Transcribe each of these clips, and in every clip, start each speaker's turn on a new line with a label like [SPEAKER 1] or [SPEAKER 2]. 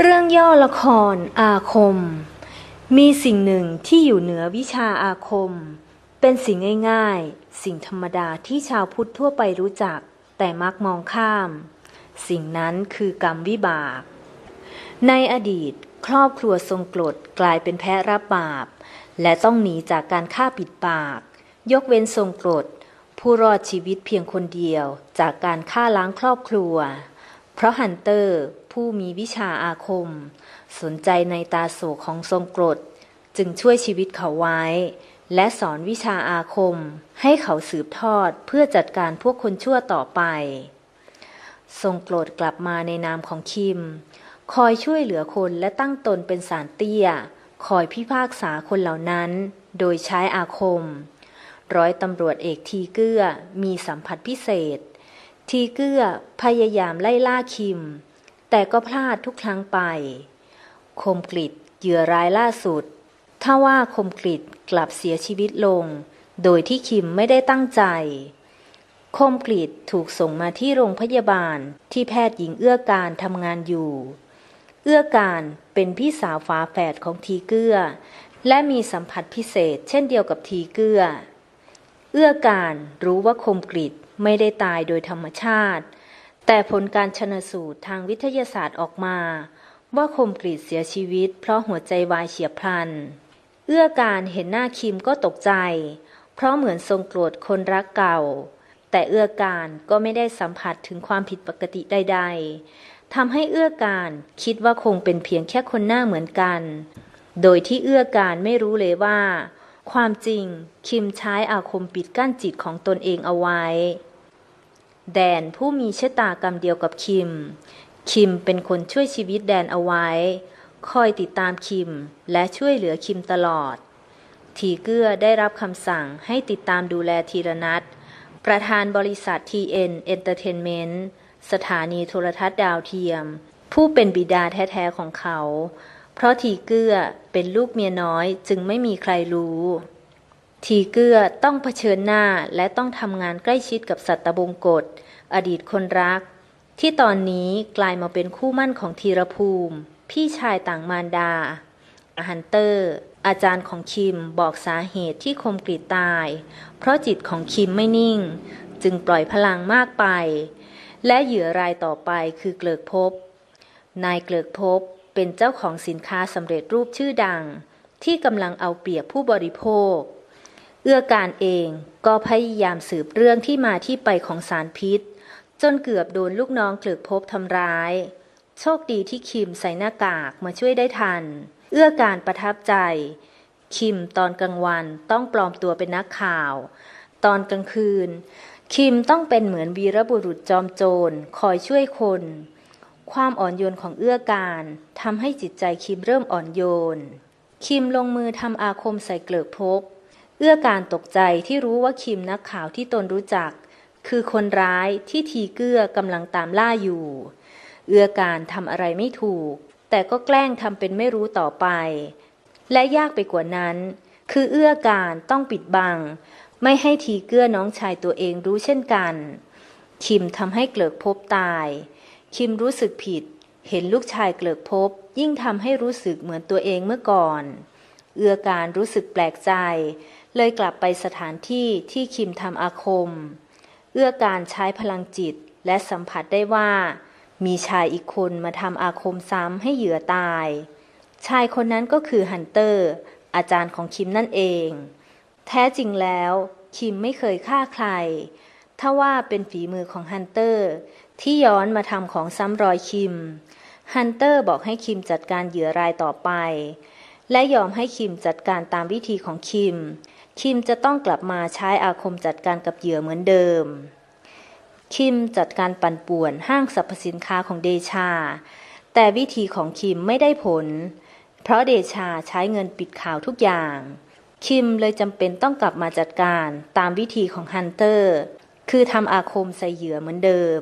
[SPEAKER 1] เรื่องย่อละครอาคม มีสิ่งหนึ่งที่อยู่เหนือวิชาอาคม เป็นสิ่งง่ายๆ สิ่งธรรมดาที่ชาวพุทธทั่วไปรู้จัก แต่มักมองข้าม สิ่งนั้นคือกรรมวิบาก ในอดีต ครอบครัวทรงกรดกลายเป็นแพ้รับบาป และต้องหนีจากการฆ่าปิดปาก ยกเว้นทรงกรดผู้รอดชีวิตเพียงคนเดียวจากการฆ่าล้างครอบครัว เพราะฮันเตอร์ ผู้มีวิชาอาคม สนใจในตาโศกของทรงกรด จึงช่วยชีวิตเขาไว้ และสอนวิชาอาคม ให้เขาสืบทอดเพื่อจัดการพวกคนชั่วต่อไป ทรงโกรธกลับมาในนามของคิม คอยช่วยเหลือคนและตั้งตนเป็นสารเตี้ย คอยพิพากษาคนเหล่านั้น โดยใช้อาคม ร้อยตำรวจเอกทีเกื้อมีสัมผัสพิเศษทีเกื้อพยายามไล่ล่าคิม แต่ก็พลาดทุกครั้งไป คมกลิดเหยื่อรายล่าสุด ถ้าว่าคมกลิดกลับเสียชีวิตลง โดยที่คิมไม่ได้ตั้งใจ คมกรีดถูกส่งมาที่โรงพยาบาลที่แพทย์หญิงเอื้อการทำงานอยู่ เอื้อการเป็นพี่สาวฝาแฝดของทีเกื้อ และมีสัมผัสพิเศษเช่นเดียวกับทีเกื้อ เอื้อการรู้ว่าคมกรีดไม่ได้ตายโดยธรรมชาติ แต่ผลการชนสูตรทางวิทยาศาสตร์ออกมา ว่าคมกรีดเสียชีวิต เพราะหัวใจวายเฉียบพลัน เอื้อการเห็นหน้าคิมก็ตกใจ เพราะเหมือนทรงโกรธคนรักเก่า แต่เอื้อการก็ไม่ได้สัมผัสถึงความผิดปกติใด ๆทำให้เอื้อการคิดว่าคงเป็นเพียงแค่คนหน้าเหมือนกัน โดยที่เอื้อการไม่รู้เลยว่า ความจริงคิมใช้อาคมปิดกั้นจิตของตนเองเอาไว้ แดนผู้มีชะตากรรมเดียวกับคิม คิมเป็นคนช่วยชีวิตแดนเอาไว้ คอยติดตามคิมและช่วยเหลือคิมตลอด ทีเกื้อได้รับคำสั่งให้ติดตามดูแลธีรนัทประธานบริษัท TN Entertainment สถานีโทรทัศน์ดาวเทียม ผู้เป็นบิดาแท้ๆของเขา เพราะทีเกื้อเป็นลูกเมียน้อยจึงไม่มีใครรู้ ทีเกื้อต้องเผชิญหน้าและต้องทำงานใกล้ชิดกับสัตบงกฎ อดีตคนรัก ที่ตอนนี้กลายมาเป็นคู่มั่นของธีรภูมิ พี่ชายต่างมารดาฮันเตอร์ อาจารย์ของคิมบอกสาเหตุที่คมกรีตาย เพราะจิตของคิมไม่นิ่ง จึงปล่อยพลังมากไป และเหยื่อรายต่อไปคือเกลิกภพนายเกลิกภพเป็นเจ้าของสินค้าสำเร็จรูปชื่อดัง ที่กำลังเอาเปรียบผู้บริโภค เอื้อการเองก็พยายามสืบเรื่องที่มาที่ไปของสารพิษ จนเกือบโดนลูกน้องเกลิกภพทำร้าย โชคดีที่คิมใส่หน้ากากมาช่วยได้ทัน เอื้อการประทับใจ คิมตอนกลางวันต้องปลอมตัวเป็นนักข่าว ตอนกลางคืน คิมต้องเป็นเหมือนวีรบุรุษจอมโจรคอยช่วยคน ความอ่อนโยนของเอื้อการทำให้จิตใจคิมเริ่มอ่อนโยน คิมลงมือทำอาคมใส่เกลือกภพเอื้อการตกใจที่รู้ว่าคิมนักข่าวที่ตนรู้จัก คือคนร้ายที่ทีเกื้อกำลังตามล่าอยู่ เอื้อการทำอะไรไม่ถูก แต่ก็แกล้งทำเป็นไม่รู้ต่อไป และยากไปกว่านั้น คือเอื้อการต้องปิดบัง ไม่ให้ทีเกื้อน้องชายตัวเองรู้เช่นกัน คิมทำให้เกลิกภพตาย คิมรู้สึกผิด เห็นลูกชายเกลิกภพยิ่งทำให้รู้สึกเหมือนตัวเองเมื่อก่อน เอื้อการรู้สึกแปลกใจ เลยกลับไปสถานที่ที่คิมทำอาคม เอื้อการใช้พลังจิตและสัมผัสได้ว่า มีชายอีกคนมาทำอาคมซ้ำให้เหยื่อตาย ชายคนนั้นก็คือฮันเตอร์ อาจารย์ของคิมนั่นเอง แท้จริงแล้วคิมไม่เคยฆ่าใคร ถ้าว่าเป็นฝีมือของฮันเตอร์ ที่ย้อนมาทำของซ้ำรอยคิม ฮันเตอร์บอกให้คิมจัดการเหยื่อรายต่อไป และยอมให้คิมจัดการตามวิธีของคิม คิมจะต้องกลับมาใช้อาคมจัดการกับเหยื่อเหมือนเดิม คิมจัดการปั่นป่วนห้างสรรพสินค้าของเดชา แต่วิธีของคิมไม่ได้ผล เพราะเดชาใช้เงินปิดข่าวทุกอย่าง คิมเลยจำเป็นต้องกลับมาจัดการตามวิธีของฮันเตอร์ คือทำอาคมใส่เหยื่อเหมือนเดิม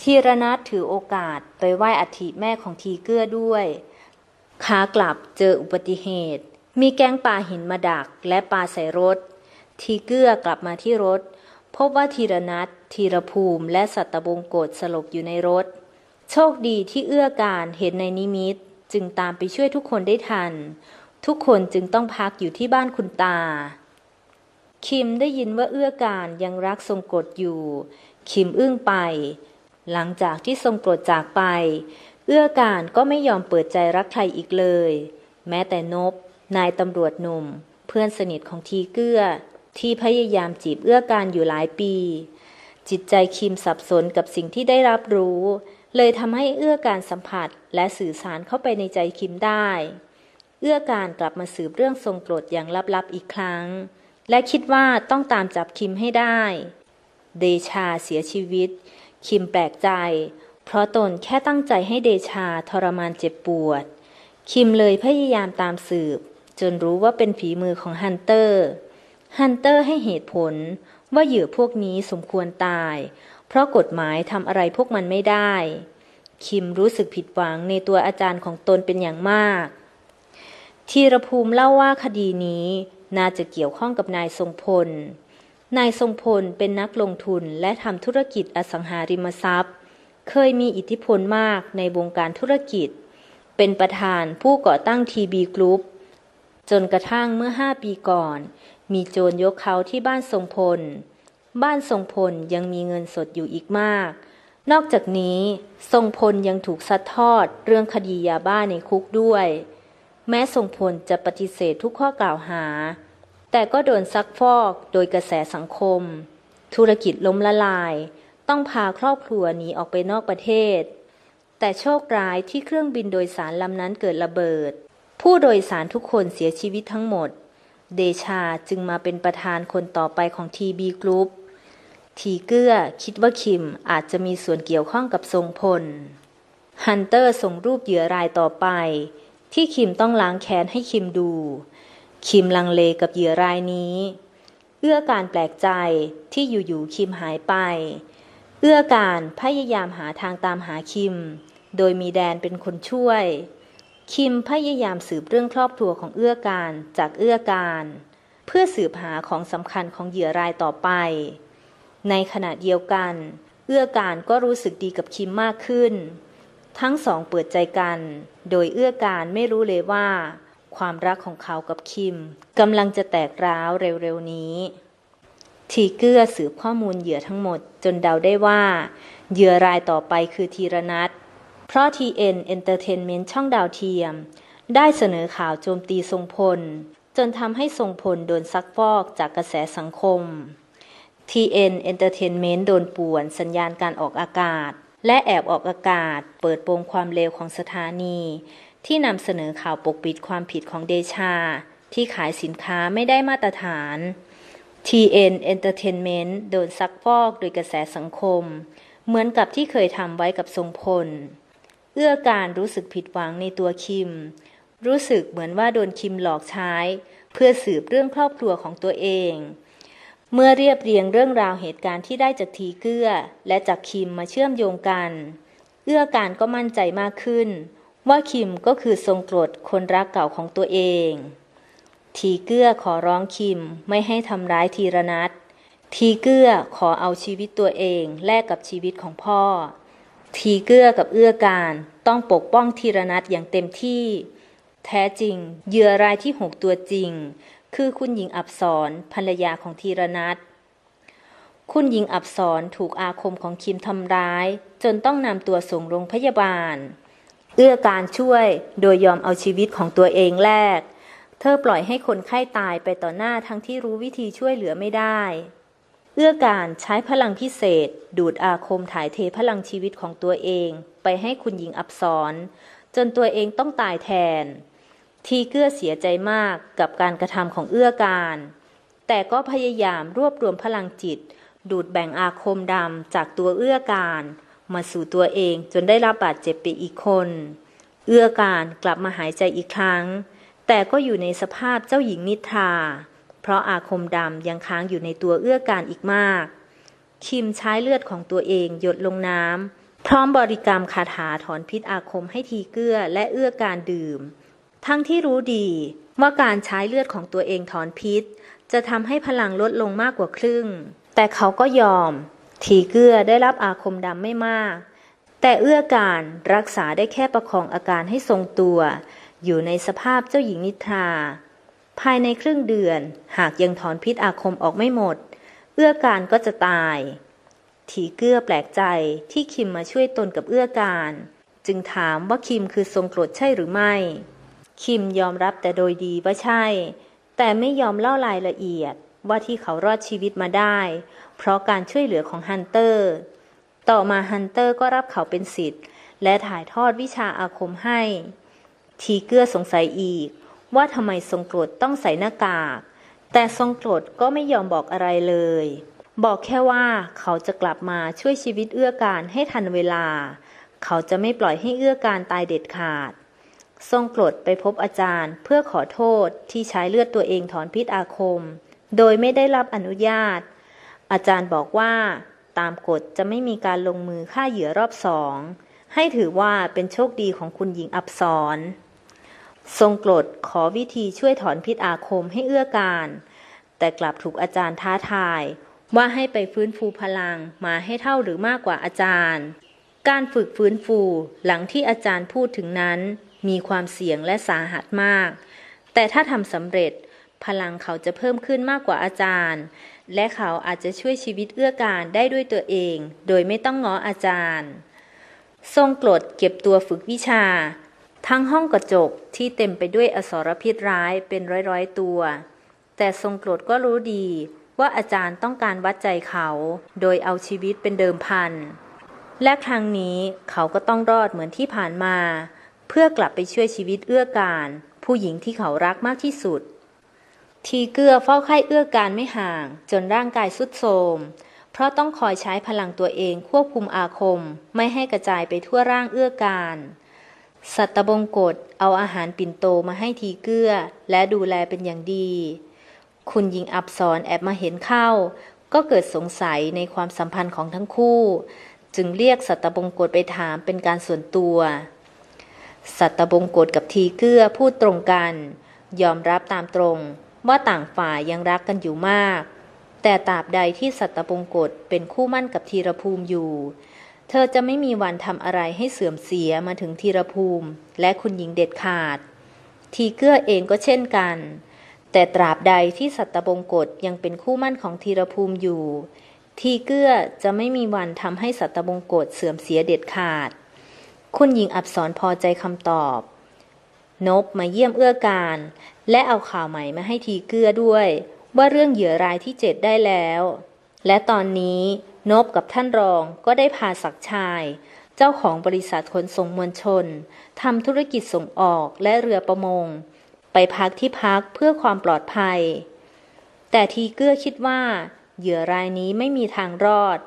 [SPEAKER 1] ทีรนัทถือโอกาสไปไหว้อัฐิแม่ของทีเกื้อด้วย ขากลับเจออุบัติเหตุ มีแก๊งปลาหินมาดักและปลาใส่รถ ทีเกื้อกลับมาที่รถ พบว่าธีรนัทธีรภูมิ และสัตบงกฎสลบอยู่ในรถ โชคดีที่เอื้อการเห็นในนิมิต จึงตามไปช่วยทุกคนได้ทัน ทุกคนจึงต้องพักอยู่ที่บ้านคุณตา คิมได้ยินว่าเอื้อการยังรักทรงกรดอยู่ คิมอึ้งไป หลังจากที่ทรงกรดจากไป เอื้อการก็ไม่ยอมเปิดใจรักใครอีกเลย แม้แต่นบ นายตำรวจหนุ่ม เพื่อนสนิทของทีเกื้อ ที่พยายามจีบเอื้อการอยู่หลายปี จิตใจคิมสับสนกับสิ่งที่ได้รับรู้ เลยทำให้เอื้อการสัมผัสและสื่อสารเข้าไปในใจคิมได้ เอื้อการกลับมาสืบเรื่องทรงกรดอย่างลับๆอีกครั้ง และคิดว่าต้องตามจับคิมให้ได้ เดชาเสียชีวิต คิมแปลกใจ เพราะตนแค่ตั้งใจให้เดชาทรมานเจ็บปวด คิมเลยพยายามตามสืบ จนรู้ว่าเป็นฝีมือของฮันเตอร์ ฮันเตอร์ให้เหตุผลว่าเหยื่อพวกนี้สมควรตาย เพราะกฎหมายทำอะไรพวกมันไม่ได้ คิมรู้สึกผิดหวังในตัวอาจารย์ของตนเป็นอย่างมากธีรภูมิเล่าว่าคดีนี้น่าจะเกี่ยวข้องกับนายทรงพล นายทรงพลเป็นนักลงทุนและทำธุรกิจอสังหาริมทรัพย์ เคยมีอิทธิพลมากในวงการธุรกิจ เป็นประธานผู้ก่อตั้งทีบีกรุ๊ป จนกระทั่งเมื่อห้าปีก่อน มีโจรยกเขาที่บ้านทรงพล บ้านทรงพลยังมีเงินสดอยู่อีกมาก นอกจากนี้ทรงพลยังถูกซัดทอดเรื่องคดียาบ้าในคุกด้วย แม้ทรงพลจะปฏิเสธทุกข้อกล่าวหา แต่ก็โดนซักฟอกโดยกระแสสังคม ธุรกิจล้มละลาย ต้องพาครอบครัวหนีออกไปนอกประเทศ แต่โชคร้ายที่เครื่องบินโดยสารลำนั้นเกิดระเบิด ผู้โดยสารทุกคนเสียชีวิตทั้งหมด เดชาจึงมาเป็นประธานคนต่อไปของทีบีกรุ๊ปทีเกื้อคิดว่าคิมอาจจะมีส่วนเกี่ยวข้องกับทรงพล ฮันเตอร์ส่งรูปเหยื่อรายต่อไป ที่คิมต้องล้างแค้นให้คิมดู คิมลังเลกับเหยื่อรายนี้ เอื้อการแปลกใจที่อยู่ๆคิมหายไป เอื้อการพยายามหาทางตามหาคิม โดยมีแดนเป็นคนช่วย คิมพยายามสืบเรื่องครอบครัวของเอื้อการจากเอื้อการ เพื่อสืบหาของสำคัญของเหยื่อรายต่อไป ในขณะเดียวกัน เอื้อการก็รู้สึกดีกับคิมมากขึ้น ทั้งสองเปิดใจกัน โดยเอื้อการไม่รู้เลยว่า ความรักของเขากับคิมกำลังจะแตกร้าวเร็วๆนี้ ทีเกื้อสืบข้อมูลเหยื่อทั้งหมดจนเดาได้ว่า เหยื่อรายต่อไปคือธีรนัท เพราะ TN Entertainment ช่องดาวเทียม ได้เสนอข่าวโจมตีทรงพล จนทำให้ทรงพลโดนซักฟอกจากกระแสสังคม TN Entertainment โดนป่วนสัญญาณการออกอากาศ และแอบออกอากาศ เปิดโปงความเลวของสถานี ที่นำเสนอข่าวปกปิดความผิดของเดชา ที่ขายสินค้าไม่ได้มาตรฐาน TN Entertainment โดนซักฟอกโดยกระแสสังคม เหมือนกับที่เคยทำไว้กับทรงพล เอื้อการรู้สึกผิดหวังในตัวคิม รู้สึกเหมือนว่าโดนคิมหลอกใช้ เพื่อสืบเรื่องครอบครัวของตัวเอง เมื่อเรียบเรียงเรื่องราวเหตุการณ์ที่ได้จากทีเกื้อ และจากคิมมาเชื่อมโยงกัน เอื้อการก็มั่นใจมากขึ้น ว่าคิมก็คือทรงกรดคนรักเก่าของตัวเอง ทีเกื้อขอร้องคิมไม่ให้ทำร้ายทีรนัททีเกื้อขอเอาชีวิตตัวเองแลกกับชีวิตของพ่อ ทีเกื้อกับเอื้อการต้องปกป้องทีรนัทอย่างเต็มที่ แท้จริงเหยื่อรายที่หกตัวจริง คือคุณหญิงอับสรภรรยาของธีรนัทคุณหญิงอับสรถูกอาคมของคิมทำร้าย จนต้องนำตัวส่งโรงพยาบาล เอื้อการช่วยโดยยอมเอาชีวิตของตัวเองแลกเธอปล่อยให้คนไข้ตายไปต่อหน้าทั้งที่รู้วิธีช่วยเหลือไม่ได้ เอื้อการใช้พลังพิเศษ ดูดอาคมถ่ายเทพลังชีวิตของตัวเอง ไปให้คุณหญิงอับสรจนตัวเองต้องตายแทน ทีเกื้อเสียใจมากกับการกระทำของเอื้อการ แต่ก็พยายามรวบรวมพลังจิต ดูดแบ่งอาคมดำจากตัวเอื้อการ มาสู่ตัวเองจนได้รับบาดเจ็บไปอีกคน เอื้อการกลับมาหายใจอีกครั้ง แต่ก็อยู่ในสภาพเจ้าหญิงนิทรา เพราะอาคมดำยังค้างอยู่ในตัวเอื้อการอีกมาก คิมใช้เลือดของตัวเองหยดลงน้ำพร้อมบริกรรมคาถาถอนพิษอาคมให้ทีเกื้อและเอื้อการดื่ม ทั้งที่รู้ดีว่าการใช้เลือดของตัวเองถอนพิษ จะทำให้พลังลดลงมากกว่าครึ่ง แต่เขาก็ยอม ทีเกื้อได้รับอาคมดำไม่มาก แต่เอื้อการรักษาได้แค่ประคองอาการให้ทรงตัว อยู่ในสภาพเจ้าหญิงนิทรา ภายในครึ่งเดือน หากยังถอนพิษอาคมออกไม่หมด เอื้อการก็จะตายทีเกื้อแปลกใจที่คิมมาช่วยตนกับเอื้อการ จึงถามว่าคิมคือทรงกรดใช่หรือไม่ คิมยอมรับแต่โดยดีว่าใช่ แต่ไม่ยอมเล่ารายละเอียดว่าที่เขารอดชีวิตมาได้ เพราะการช่วยเหลือของฮันเตอร์ ต่อมาฮันเตอร์ก็รับเขาเป็นสิทธิ์ และถ่ายทอดวิชาอาคมให้ ทีเกื้อสงสัยอีก ว่าทำไมทรงกรดต้องใส่หน้ากาก แต่ทรงกรดก็ไม่ยอมบอกอะไรเลย บอกแค่ว่าเขาจะกลับมาช่วยชีวิตเอื้อการให้ทันเวลา เขาจะไม่ปล่อยให้เอื้อการตายเด็ดขาด ทรงกรดไปพบอาจารย์เพื่อขอโทษที่ใช้เลือดตัวเองถอนพิษอาคม โดยไม่ได้รับอนุญาต อาจารย์บอกว่า ตามกฎจะไม่มีการลงมือฆ่าเหยื่อรอบสอง ให้ถือว่าเป็นโชคดีของคุณหญิงอับสร ทรงกรดขอวิธีช่วยถอนพิษอาคมให้เอื้อการ แต่กลับถูกอาจารย์ท้าทาย ว่าให้ไปฟื้นฟูพลังมาให้เท่าหรือมากกว่าอาจารย์ การฝึกฟื้นฟูหลังที่อาจารย์พูดถึงนั้น มีความเสี่ยงและสาหัสมาก แต่ถ้าทำสำเร็จพลังเขาจะเพิ่มขึ้นมากกว่าอาจารย์ และเขาอาจจะช่วยชีวิตเอื้อการได้ด้วยตัวเอง โดยไม่ต้องง้ออาจารย์ ทรงกรดเก็บตัวฝึกวิชา ทั้งห้องกระจกที่เต็มไปด้วยอสรพิษร้ายเป็นร้อยๆตัว แต่ทรงกรดก็รู้ดีว่าอาจารย์ต้องการวัดใจเขา โดยเอาชีวิตเป็นเดิมพัน และครั้งนี้เขาก็ต้องรอดเหมือนที่ผ่านมา เพื่อกลับไปช่วยชีวิตเอื้อการ ผู้หญิงที่เขารักมากที่สุด ทีเกื้อเฝ้าไข้เอื้อการไม่ห่าง จนร่างกายสุดโทรมเพราะต้องคอยใช้พลังตัวเองควบคุมอาคม ไม่ให้กระจายไปทั่วร่างเอื้อการ สัตบงกฎเอาอาหารปิ่นโตมาให้ทีเกื้อ และดูแลเป็นอย่างดี คุณหญิงอับสรแอบมาเห็นเข้า ก็เกิดสงสัยในความสัมพันธ์ของทั้งคู่ จึงเรียกสัตบงกฎไปถามเป็นการส่วนตัว สัตบงกฎกับทีเกื้อพูดตรงกัน ยอมรับตามตรงว่าต่างฝ่ายยังรักกันอยู่มาก แต่ตราบใดที่สัตบงกฎเป็นคู่มั่นกับธีรภูมิอยู่ เธอจะไม่มีวันทำอะไรให้เสื่อมเสียมาถึงธีรภูมิ และคุณหญิงเด็ดขาด ทีเกื้อเองก็เช่นกัน แต่ตราบใดที่สัตบงกฎยังเป็นคู่มั่นของธีรภูมิอยู่ ทีเกื้อจะไม่มีวันทำให้สัตบงกฎเสื่อมเสียเด็ดขาด คุณหญิงอับสรพอใจคำตอบ นบมาเยี่ยมเอื้อการ และเอาข่าวใหม่มาให้ทีเกื้อด้วย ว่าเรื่องเหยื่อรายที่เจ็ดได้แล้ว และตอนนี้ นบกับท่านรองก็ได้พาศักชาย เจ้าของบริษัทขนส่งมวลชนทำธุรกิจส่งออกและเรือประมง ไปพักที่พักเพื่อความปลอดภัย แต่ทีเกื้อคิดว่า เหยื่อรายนี้ไม่มีทางรอด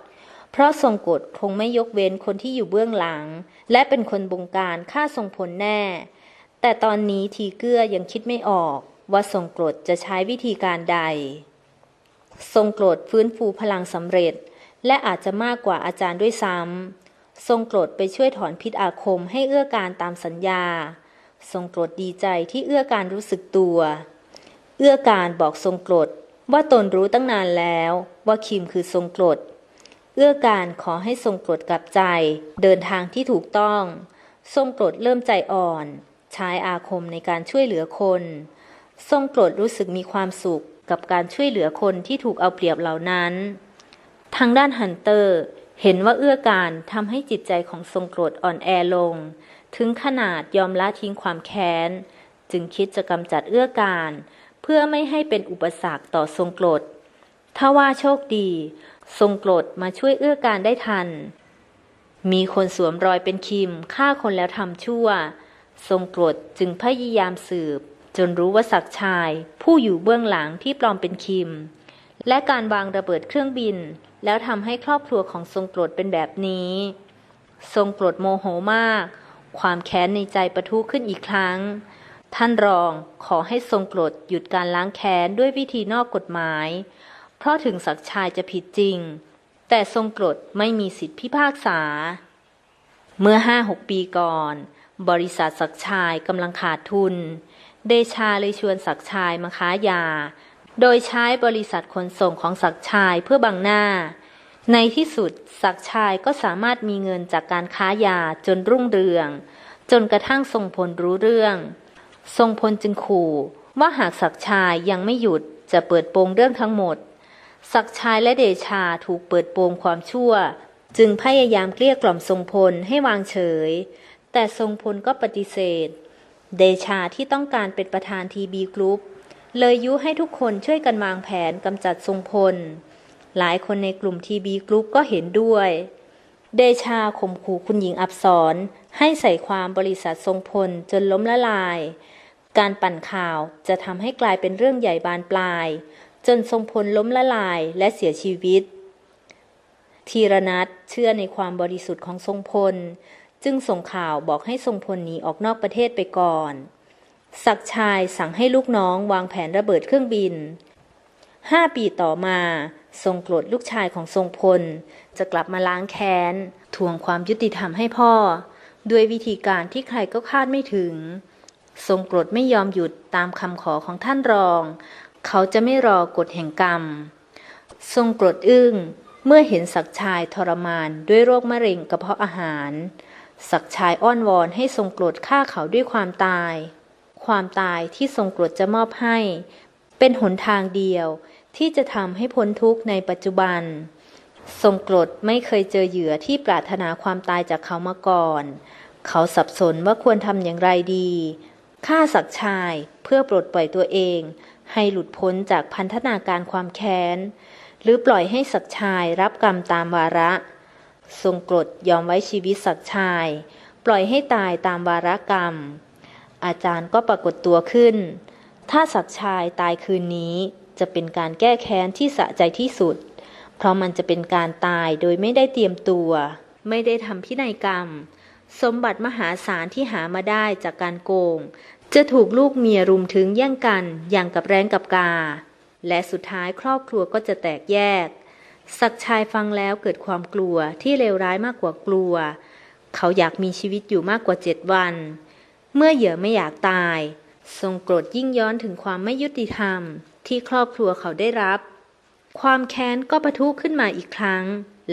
[SPEAKER 1] เพราะทรงกฎคงไม่ยกเว้นคนที่อยู่เบื้องหลัง และเป็นคนบงการฆ่าทรงผลแน่ แต่ตอนนี้ทีเกื้อยังคิดไม่ออกว่าทรงกรดจะใช้วิธีการใด ทรงกรดฟื้นฟูพลังสำเร็จ และอาจจะมากกว่าอาจารย์ด้วยซ้ำทรงกรดไปช่วยถอนพิษอาคมให้เอื้อการตามสัญญา ทรงกรดดีใจที่เอื้อการรู้สึกตัว เอื้อการบอกทรงกรดว่าตนรู้ตั้งนานแล้วว่าคิมคือทรงกรดเอื้อการขอให้ทรงกรดกลับใจ เดินทางที่ถูกต้อง ทรงกรดเริ่มใจอ่อน ใช้อาคมในการช่วยเหลือคน ทรงกรดรู้สึกมีความสุขกับการช่วยเหลือคนที่ถูกเอาเปรียบเหล่านั้น ทางด้านฮันเตอร์เห็นว่าเอื้อการทำให้จิตใจของทรงกรดอ่อนแอลง ถึงขนาดยอมละทิ้งความแค้น จึงคิดจะกำจัดเอื้อการ เพื่อไม่ให้เป็นอุปสรรคต่อทรงกรดถ้าว่าโชคดี ทรงกรดมาช่วยเอื้อการได้ทัน มีคนสวมรอยเป็นคิมฆ่าคนแล้วทำชั่ว ทรงกรดจึงพยายามสืบ จนรู้ว่าศักชาย ผู้อยู่เบื้องหลังที่ปลอมเป็นคิม และการวางระเบิดเครื่องบิน แล้วทำให้ครอบครัวของทรงโกรดเป็นแบบนี้ ทรงโกรดโมโหมาก ความแค้นในใจประทุขึ้นอีกครั้ง ท่านรองขอให้ทรงโกรดหยุดการล้างแค้นด้วยวิธีนอกกฎหมาย เพราะถึงศักชายจะผิดจริง แต่ทรงโกรดไม่มีสิทธิพิพากษา เมื่อห้าหกปีก่อน บริษัทศักชายกำลังขาดทุน เดชาเลยชวนศักชายมาค้ายา โดยใช้บริษัทขนส่งของศักชายเพื่อบังหน้า ในที่สุดศักชายก็สามารถมีเงินจากการค้ายาจนรุ่งเรือง จนกระทั่งทรงพลรู้เรื่อง ทรงพลจึงขู่ว่าหากศักชายยังไม่หยุดจะเปิดโปงเรื่องทั้งหมด ศักชายและเดชาถูกเปิดโปงความชั่ว จึงพยายามเกลี้ยกล่อมทรงพลให้วางเฉย แต่ทรงพลก็ปฏิเสธ เดชาที่ต้องการเป็นประธานทีบีกรุ๊ป เลยยุให้ทุกคนช่วยกันวางแผนกำจัดทรงพล หลายคนในกลุ่มทีบีกรุ๊ปก็เห็นด้วย เดชาข่มขู่คุณหญิงอับสรให้ใส่ความบริษัททรงพลจนล้มละลาย การปั่นข่าวจะทำให้กลายเป็นเรื่องใหญ่บานปลาย จนทรงพลล้มละลายและเสียชีวิต ธีรนัทเชื่อในความบริสุทธิ์ของทรงพล จึงส่งข่าวบอกให้ทรงพลหนีออกนอกประเทศไปก่อน ศักชายสั่งให้ลูกน้องวางแผนระเบิดเครื่องบินห้าปีต่อมา ทรงโกรธลูกชายของทรงพล จะกลับมาล้างแค้นทวงความยุติธรรมให้พ่อ ด้วยวิธีการที่ใครก็คาดไม่ถึง ทรงโกรธไม่ยอมหยุดตามคำขอของท่านรอง เขาจะไม่รอกฎแห่งกรรม ทรงโกรธอึ้งเมื่อเห็นศักชายทรมานด้วยโรคมะเร็งกระเพาะอาหาร ศักชายอ้อนวอนให้ทรงโกรธฆ่าเขาด้วยความตาย ความตายที่ทรงกรธจะมอบให้ เป็นหนทางเดียวที่จะทำให้พ้นทุกข์ในปัจจุบัน ทรงกรธไม่เคยเจอเหยื่อที่ปรารถนาความตายจากเขามาก่อน เขาสับสนว่าควรทำอย่างไรดีฆ่าศักชายเพื่อปลดปล่อยตัวเอง ให้หลุดพ้นจากพันธนาการความแค้น หรือปล่อยให้ศักชายรับกรรมตามวาระ ทรงกรดยอมไว้ชีวิตศักชาย ปล่อยให้ตายตามวาระกรรม อาจารย์ก็ปรากฏตัวขึ้น ถ้าศักชายตายคืนนี้จะเป็นการแก้แค้นที่สะใจที่สุด เพราะมันจะเป็นการตายโดยไม่ได้เตรียมตัว ไม่ได้ทำพินัยกรรม สมบัติมหาศาลที่หามาได้จากการโกง จะถูกลูกเมียรุมถึงแย่งกันอย่างกับแรงกับกา และสุดท้ายครอบครัวก็จะแตกแยก ศักชายฟังแล้วเกิดความกลัวที่เลวร้ายมากกว่ากลัว เขาอยากมีชีวิตอยู่มากกว่าเจ็ดวัน เมื่อเหยื่อไม่อยากตาย ทรงโกรธยิ่งย้อนถึงความไม่ยุติธรรมที่ครอบครัวเขาได้รับ ความแค้นก็ปะทุขึ้นมาอีกครั้ง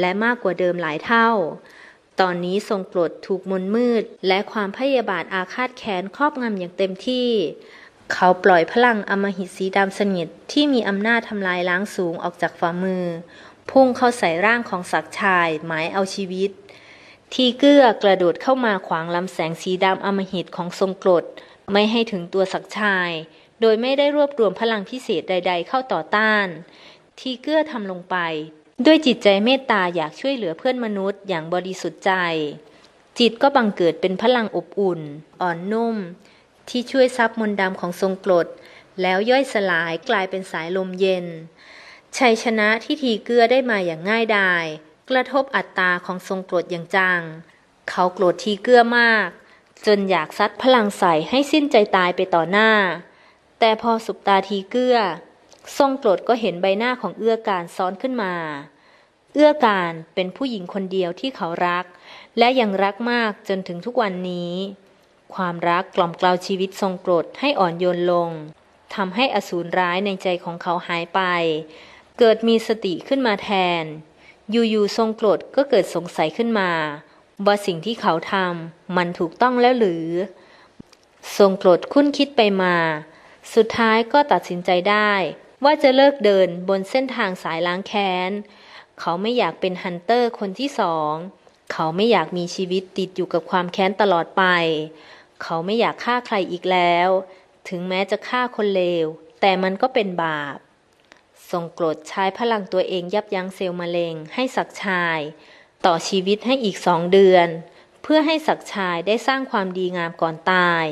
[SPEAKER 1] และมากกว่าเดิมหลายเท่า ตอนนี้ทรงโกรธถูกมนมืด และความพยาบาทอาฆาตแค้นครอบงำอย่างเต็มที่ เขาปล่อยพลังอมหิตสีดำสนิทที่มีอำนาจทำลายล้างสูงออกจากฝ่ามือ พุ่งเข้าใส่ร่างของศักชายหมายเอาชีวิต ทีเกื้อกระโดดเข้ามาขวางลำแสงสีดำอมหิตของทรงกรดไม่ให้ถึงตัวศักชาย โดยไม่ได้รวบรวมพลังพิเศษใด ๆ เข้าต่อต้าน ทีเกื้อทำลงไป ด้วยจิตใจเมตตาอยากช่วยเหลือเพื่อนมนุษย์อย่างบริสุทธิ์ใจ จิตก็บังเกิดเป็นพลังอบอุ่น อ่อนนุ่ม ที่ช่วยซับมนต์ดำของทรงกรดแล้วย่อยสลายกลายเป็นสายลมเย็น ชัยชนะที่ทีเกื้อได้มาอย่างง่ายดาย กระทบอัตตาของทรงโกรธอย่างจัง เขาโกรธทีเกื้อมาก จนอยากซัดพลังใส่ให้สิ้นใจตายไปต่อหน้า แต่พอสุบตาทีเกื้อ ทรงโกรธก็เห็นใบหน้าของเอื้อการซ้อนขึ้นมา เอื้อการเป็นผู้หญิงคนเดียวที่เขารัก และยังรักมากจนถึงทุกวันนี้ ความรักกล่อมกล่าวชีวิตทรงโกรธให้อ่อนโยนลงทำให้อสูรร้ายในใจของเขาหายไป เกิดมีสติขึ้นมาแทน อยู่ๆทรงโกรธก็เกิดสงสัยขึ้นมา ว่าสิ่งที่เขาทำมันถูกต้องแล้วหรือ ทรงโกรธคุ้นคิดไปมา สุดท้ายก็ตัดสินใจได้ ว่าจะเลิกเดินบนเส้นทางสายล้างแค้น เขาไม่อยากเป็นฮันเตอร์คนที่สอง เขาไม่อยากมีชีวิตติดอยู่กับความแค้นตลอดไป เขาไม่อยากฆ่าใครอีกแล้ว ถึงแม้จะฆ่าคนเลว แต่มันก็เป็นบาป ทรงโกรธใช้พลังตัวเองยับยั้งเซลล์มะเร็งให้ศักชาย ต่อชีวิตให้อีกสองเดือน เพื่อให้ศักชายได้สร้างความดีงามก่อนตาย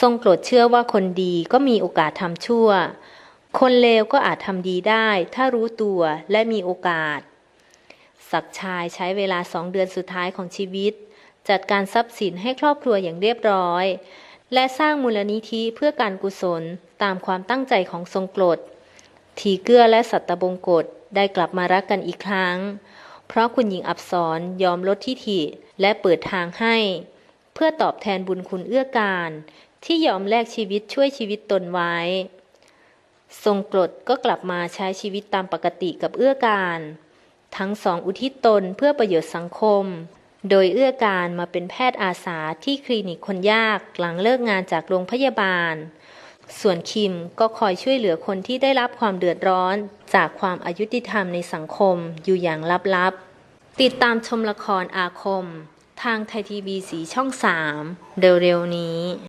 [SPEAKER 1] ทรงโกรธเชื่อว่าคนดีก็มีโอกาสทำชั่ว คนเลวก็อาจทำดีได้ถ้ารู้ตัวและมีโอกาส ศักชายใช้เวลาสองเดือนสุดท้ายของชีวิต จัดการทรัพย์สินให้ครอบครัวอย่างเรียบร้อย และสร้างมูลนิธิเพื่อการกุศลตามความตั้งใจของทรงกรธ ทีเกื้อและสัตตบงกฎได้กลับมารักกันอีกครั้ง เพราะคุณหญิงอับสรยอมลดทิฐิและเปิดทางให้ เพื่อตอบแทนบุญคุณเอื้อการ ที่ยอมแลกชีวิตช่วยชีวิตตนไว้ ทรงกรดก็กลับมาใช้ชีวิตตามปกติกับเอื้อการ ทั้งสองอุทิศตนเพื่อประโยชน์สังคม โดยเอื้อการมาเป็นแพทย์อาสาที่คลินิกคนยากหลังเลิกงานจากโรงพยาบาล ส่วนคิมก็คอยช่วยเหลือคนที่ได้รับความเดือดร้อน จากความอายุติธรรมในสังคมอยู่อย่างลับๆ ติดตามชมละครอาคม ทางไทยทีวีสีช่อง 3 เร็วๆนี้